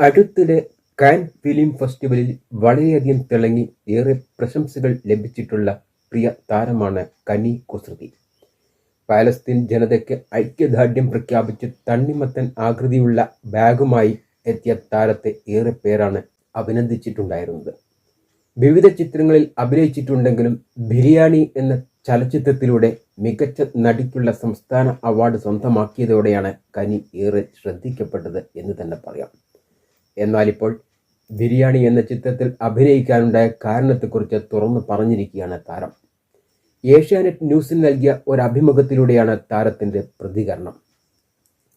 അടുത്തിടെ Cannes film ഫെസ്റ്റിവലിൽ വളരെയധികം തിളങ്ങി ഏറെ പ്രശംസകൾ ലഭിച്ചിട്ടുള്ള പ്രിയ താരമാണ് കനി കുസൃതി പാലസ്തീൻ ജനതയ്ക്ക് ഐക്യദാർഢ്യം പ്രഖ്യാപിച്ച് തണ്ണിമത്തൻ ആകൃതിയുള്ള ബാഗുമായി എത്തിയ താരത്തെ ഏറെ പേരാണ് അഭിനന്ദിച്ചിട്ടുണ്ടായിരുന്നത്. വിവിധ ചിത്രങ്ങളിൽ അഭിനയിച്ചിട്ടുണ്ടെങ്കിലും ബിരിയാണി എന്ന ചലച്ചിത്രത്തിലൂടെ മികച്ച നടിക്കുള്ള സംസ്ഥാന അവാർഡ് സ്വന്തമാക്കിയതോടെയാണ് കനി ഏറെ ശ്രദ്ധിക്കപ്പെട്ടത് എന്ന് തന്നെ പറയാം. എന്നാൽ ഇപ്പോൾ ബിരിയാണി എന്ന ചിത്രത്തിൽ അഭിനയിക്കാനുണ്ടായ കാരണത്തെക്കുറിച്ച് തുറന്നു പറഞ്ഞിരിക്കുകയാണ് താരം. ഏഷ്യാനെറ്റ് ന്യൂസിന് നൽകിയ ഒരു അഭിമുഖത്തിലൂടെയാണ് താരത്തിന്റെ പ്രതികരണം.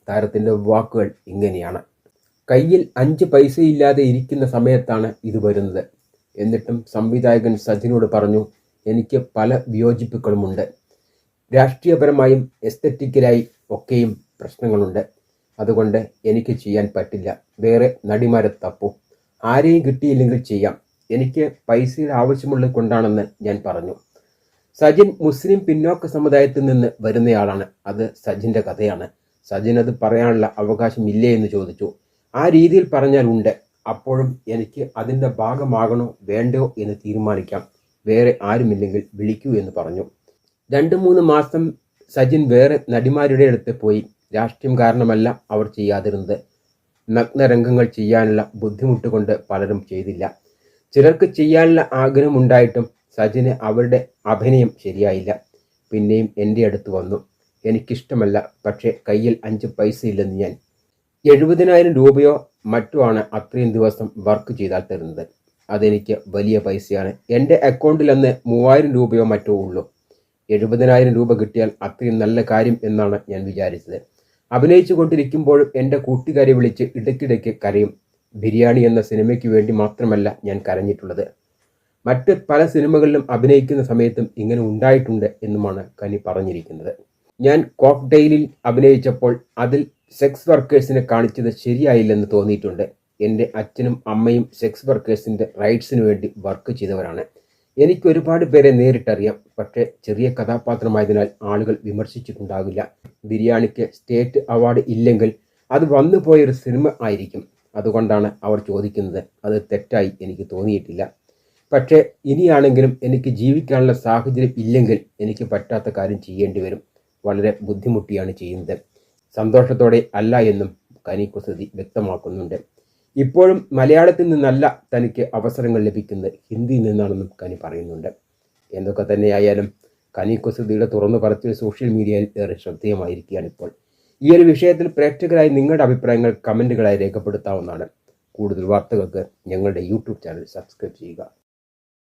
താരത്തിന്റെ വാക്കുകൾ ഇങ്ങനെയാണ്. കയ്യിൽ അഞ്ച് പൈസയില്ലാതെ ഇരിക്കുന്ന സമയത്താണ് ഇത് വരുന്നത്. എന്നിട്ടും സംവിധായകൻ സജിനോട് പറഞ്ഞു എനിക്ക് പല വിയോജിപ്പുകളുമുണ്ട്. രാഷ്ട്രീയപരമായും എസ്തറ്റിക്കലായി ഒക്കെയും പ്രശ്നങ്ങളുണ്ട്. അതുകൊണ്ട് എനിക്ക് ചെയ്യാൻ പറ്റില്ല. വേറെ നടിമാരെ തപ്പു. ആരെയും കിട്ടിയില്ലെങ്കിൽ ചെയ്യാം. എനിക്ക് പൈസയുടെ ആവശ്യമുള്ളത് കൊണ്ടാണെന്ന് ഞാൻ പറഞ്ഞു. സജിൻ മുസ്ലിം പിന്നോക്ക സമുദായത്തിൽ നിന്ന് വരുന്നയാളാണ്. അത് സജിന്റെ കഥയാണ്. സജിൻ അത് പറയാനുള്ള അവകാശം ഇല്ലേ എന്ന് ചോദിച്ചു. ആ രീതിയിൽ പറഞ്ഞാൽ ഉണ്ട്. അപ്പോഴും എനിക്ക് അതിന്റെ ഭാഗമാകണോ വേണ്ടയോ എന്ന് തീരുമാനിക്കാം. വേറെ ആരുമില്ലെങ്കിൽ വിളിക്കൂ എന്ന് പറഞ്ഞു. രണ്ട് മൂന്ന് മാസം സജിൻ വേറെ നടിമാരുടെ അടുത്ത് പോയി. രാഷ്ട്രീയം കാരണമല്ല അവർ ചെയ്യാതിരുന്നത്. നഗ്നരംഗങ്ങൾ ചെയ്യാനുള്ള ബുദ്ധിമുട്ട് കൊണ്ട് പലരും ചെയ്തില്ല. ചിലർക്ക് ചെയ്യാനുള്ള ആഗ്രഹമുണ്ടായിട്ടും സജിന് അവരുടെ അഭിനയം ശരിയായില്ല. പിന്നെയും എന്റെ അടുത്ത് വന്നു. എനിക്കിഷ്ടമല്ല പക്ഷേ കയ്യിൽ അഞ്ച് പൈസ ഇല്ലെന്ന് ഞാൻ. എഴുപതിനായിരം രൂപയോ മറ്റോ ആണ് അത്രയും ദിവസം വർക്ക് ചെയ്താൽ തരുന്നത്. അതെനിക്ക് വലിയ പൈസയാണ്. എന്റെ അക്കൗണ്ടിൽ അന്ന് മൂവായിരം രൂപയോ മറ്റോ ഉള്ളൂ. എഴുപതിനായിരം രൂപ കിട്ടിയാൽ അത്രയും നല്ല കാര്യം എന്നാണ് ഞാൻ വിചാരിച്ചത്. അഭിനയിച്ചു കൊണ്ടിരിക്കുമ്പോഴും എന്റെ കൂട്ടുകാരെ വിളിച്ച് ഇടയ്ക്കിടയ്ക്ക് കരയും. ബിരിയാണി എന്ന സിനിമയ്ക്ക് വേണ്ടി മാത്രമല്ല ഞാൻ കരഞ്ഞിട്ടുള്ളത്. മറ്റ് പല സിനിമകളിലും അഭിനയിക്കുന്ന സമയത്തും ഇങ്ങനെ ഉണ്ടായിട്ടുണ്ട് എന്നുമാണ് കനി പറഞ്ഞിരിക്കുന്നത്. ഞാൻ കോക്ടെയിലിൽ അഭിനയിച്ചപ്പോൾ അതിൽ സെക്സ് വർക്കേഴ്സിനെ കാണിച്ചത് ശരിയായില്ലെന്ന് തോന്നിയിട്ടുണ്ട്. എന്റെ അച്ഛനും അമ്മയും സെക്സ് വർക്കേഴ്സിന്റെ റൈറ്റ്സിന് വേണ്ടി വർക്ക് ചെയ്തവരാണ്. എനിക്ക് ഒരുപാട് പേരെ നേരിട്ടറിയാം. പക്ഷേ ചെറിയ കഥാപാത്രമായതിനാൽ ആളുകൾ വിമർശിച്ചിട്ടുണ്ടാകില്ല. ബിരിയാണിക്ക് സ്റ്റേറ്റ് അവാർഡ് ഇല്ലെങ്കിൽ അത് വന്നു പോയൊരു സിനിമ ആയിരിക്കും. അതുകൊണ്ടാണ് അവർ ചോദിക്കുന്നത്. അത് തെറ്റായി എനിക്ക് തോന്നിയിട്ടില്ല. പക്ഷേ ഇനിയാണെങ്കിലും എനിക്ക് ജീവിക്കാനുള്ള സാഹചര്യം ഇല്ലെങ്കിൽ എനിക്ക് പറ്റാത്ത കാര്യം ചെയ്യേണ്ടി വരും. വളരെ ബുദ്ധിമുട്ടിയാണ് ചെയ്യുന്നത്. സന്തോഷത്തോടെ അല്ല എന്നും കനി കുസൃതി വ്യക്തമാക്കുന്നുണ്ട്. ഇപ്പോഴും മലയാളത്തിൽ നിന്നല്ല തനിക്ക് അവസരങ്ങൾ ലഭിക്കുന്നത്. ഹിന്ദിയിൽ നിന്നാണെന്നും കനി പറയുന്നുണ്ട്. എന്തൊക്കെ തന്നെയായാലും കനി കുസൃതിയുടെ തുറന്നു പറച്ചിൽ സോഷ്യൽ മീഡിയയിൽ ഏറെ ശ്രദ്ധേയമായിരിക്കുകയാണ് ഇപ്പോൾ. ഈ ഒരു വിഷയത്തിൽ പ്രേക്ഷകരായി നിങ്ങളുടെ അഭിപ്രായങ്ങൾ കമന്റുകളായി രേഖപ്പെടുത്താവുന്നതാണ്. കൂടുതൽ വാർത്തകൾക്ക് ഞങ്ങളുടെ യൂട്യൂബ് ചാനൽ സബ്സ്ക്രൈബ് ചെയ്യുക.